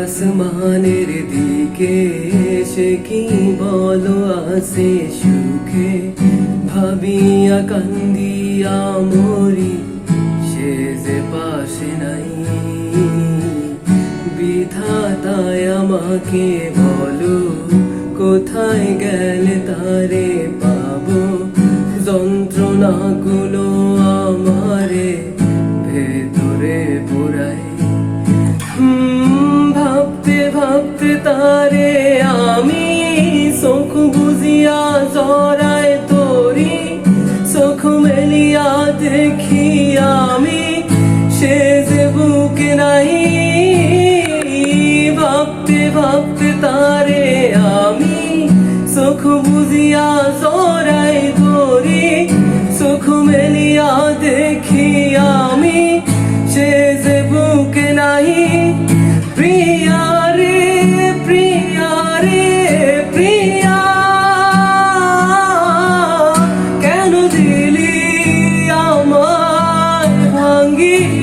আসমানের দিকে সে কি বলো আসে সুখে ভাবিয়া কান্দিয়া মরি সে যে পাশে নাই বিধাতায় আমাকে বলো কোথায় গেলে তারে পাবো যন্ত্রণাগুলো আমারে ভেতরে তারে আমি চোখ বুঝিয়া জরায় তোরি, চোখ মেলিয়া দেখি আমি সে যে বুকে নাই। ভাবতে ভাবতে তারে আমি চোখ বুঝিয়া জড়াই Ghi